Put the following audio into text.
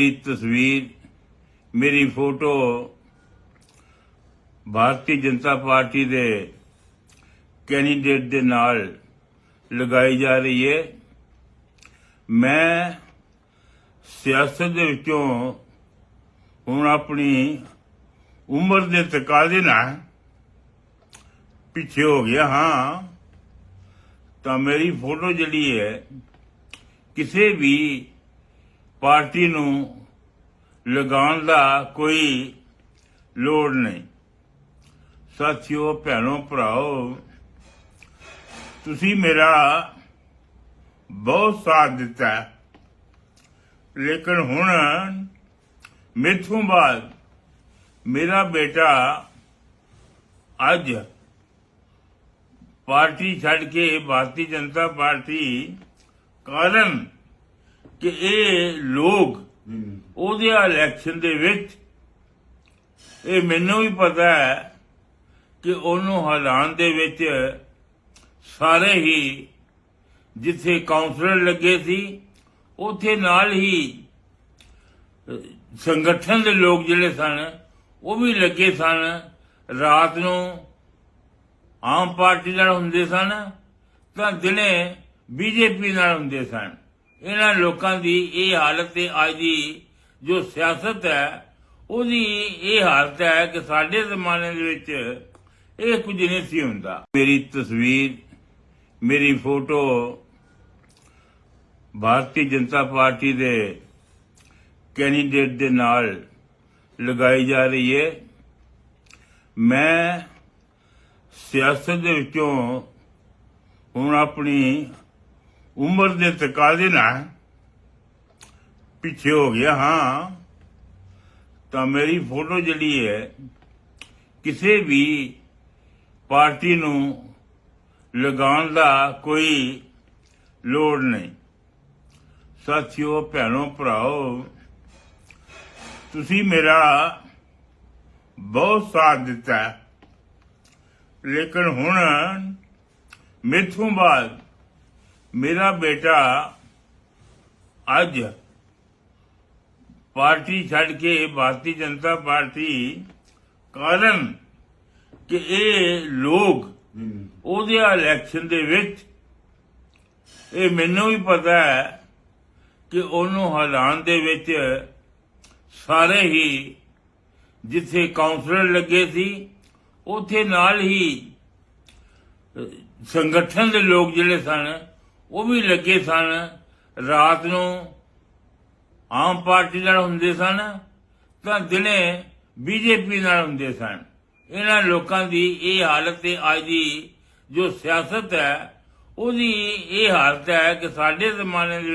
ਦੀ ਤਸਵੀਰ, ਮੇਰੀ photo Bharatiya Janata party ਦੇ ਕੈਂਡੀਡੇਟ ਦੇ ਨਾਲ ਲਗਾਈ ਜਾ ਰਹੀ ਹੈ। ਮੈਂ ਸਿਆਸਤ ਦੇ ਵਿੱਚੋਂ ਹੁਣ ਆਪਣੀ ਉਮਰ ਦੇ ਤਕਾਜ਼ੇ ਨਾਲ ਪਿੱਛੇ ਹੋ ਗਿਆ ਹਾਂ, ਤਾਂ ਮੇਰੀ ਫੋਟੋ ਜਿਹੜੀ ਹੈ, ਕਿਸੇ ਵੀ ਪਾਰਟੀ ਨੂੰ ਲਗਾਉਣ ਦਾ ਕੋਈ ਲੋੜ ਨਹੀਂ। ਸਾਥੀਓ, ਭੈਣੋ, ਭਰਾਓ, ਤੁਸੀਂ ਮੇਰਾ ਬਹੁਤ ਸਾਥ ਦਿੱਤਾ ਲੇਕਿਨ ਹੁਣ ਮੇਥੋਂ ਬਾਅਦ ਮੇਰਾ ਬੇਟਾ ਅੱਜ ਪਾਰਟੀ ਛੱਡ ਕੇ ਭਾਰਤੀ ਜਨਤਾ ਪਾਰਟੀ ਕਾਰਨ ਕਿ ਇਹ ਲੋਕ ਉਹਦੇ ਇਲੈਕਸ਼ਨ ਦੇ ਵਿੱਚ ਇਹ ਮੈਨੂੰ ਵੀ ਪਤਾ ਹੈ ਕਿ ਉਹਨੂੰ ਹਲਾਉਣ ਦੇ ਵਿੱਚ ਸਾਰੇ ਹੀ ਜਿੱਥੇ ਕਾਉਂਸਲਰ ਲੱਗੇ ਸੀ ਉੱਥੇ ਨਾਲ ਹੀ ਸੰਗਠਨ ਦੇ ਲੋਕ ਜਿਹੜੇ ਸਨ ਉਹ ਵੀ ਲੱਗੇ ਸਨ। ਰਾਤ ਨੂੰ ਆਮ ਪਾਰਟੀ ਨਾਲ ਹੁੰਦੇ ਸਨ ਤਾਂ ਦਿਨੇ ਬੀਜੇਪੀ ਨਾਲ ਹੁੰਦੇ ਸਨ। ਇਹਨਾਂ ਲੋਕਾਂ ਦੀ ਇਹ ਹਾਲਤ ਤੇ ਅੱਜ ਦੀ ਜੋ ਸਿਆਸਤ ਹੈ, ਉਹਦੀ ਇਹ ਹਾਲਤ ਹੈ ਕਿ ਸਾਡੇ ਜ਼ਮਾਨੇ ਦੇ ਵਿੱਚ ਇਹ ਕੁਝ ਨਹੀਂ ਸੀ ਹੁੰਦਾ। ਮੇਰੀ ਤਸਵੀਰ, ਮੇਰੀ ਫੋਟੋ ਭਾਰਤੀ ਜਨਤਾ ਪਾਰਟੀ ਦੇ ਕੈਂਡੀਡੇਟ ਦੇ ਨਾਲ ਲਗਾਈ ਜਾ ਰਹੀ ਹੈ। ਮੈਂ ਸਿਆਸਤ ਦੇ ਵਿੱਚੋਂ ਹੁਣ ਆਪਣੀ ਉਮਰ ਦੇ ਤਕਾਜ਼ੇ ਨਾਲ ਪਿੱਛੇ ਹੋ ਗਿਆ ਹਾਂ, ਤਾਂ ਮੇਰੀ ਫੋਟੋ ਜਿਹੜੀ ਹੈ, ਕਿਸੇ ਵੀ ਪਾਰਟੀ ਨੂੰ ਲਗਾਉਣ ਦਾ ਕੋਈ ਲੋੜ ਨਹੀਂ। ਸਾਥੀਓ, ਭੈਣੋ, ਭਰਾਓ, ਤੁਸੀਂ ਮੇਰਾ ਬਹੁਤ ਸਾਥ ਦਿੱਤਾ ਲੇਕਿਨ ਹੁਣ, ਮੇਥੋਂ ਬਾਅਦ ਮੇਰਾ ਬੇਟਾ ਅੱਜ ਪਾਰਟੀ ਛੱਡ ਕੇ ਭਾਰਤੀ ਜਨਤਾ ਪਾਰਟੀ ਕਾਰਨ ਕਿ ਇਹ ਲੋਕ ਉਹਦੇ ਇਲੈਕਸ਼ਨ ਦੇ ਵਿੱਚ, ਇਹ ਮੈਨੂੰ ਵੀ ਪਤਾ ਹੈ ਕਿ ਉਹਨੂੰ ਹਲਾਉਣ ਦੇ ਵਿੱਚ ਸਾਰੇ ਹੀ ਜਿੱਥੇ ਕਾਉਂਸਲਰ ਲੱਗੇ ਸੀ, ਉੱਥੇ ਨਾਲ ਹੀ ਸੰਗਠਨ ਦੇ ਲੋਕ ਜਿਹੜੇ ਸਨ ਉਹ ਵੀ ਲੱਗੇ ਸਨ, ਰਾਤ ਨੂੰ ਆਮ ਪਾਰਟੀ ਨਾਲ ਹੁੰਦੇ ਸਨ ਤਾਂ ਦਿਨੇ ਬੀਜੇਪੀ ਨਾਲ ਹੁੰਦੇ ਸਨ। ਇਹਨਾਂ ਲੋਕਾਂ ਦੀ ਇਹ ਹਾਲਤ ਤੇ ਅੱਜ ਦੀ ਜੋ ਸਿਆਸਤ ਹੈ, ਉਹਦੀ ਇਹ ਹਾਲਤ ਹੈ ਕਿ ਸਾਡੇ ਜ਼ਮਾਨੇ ਦੇ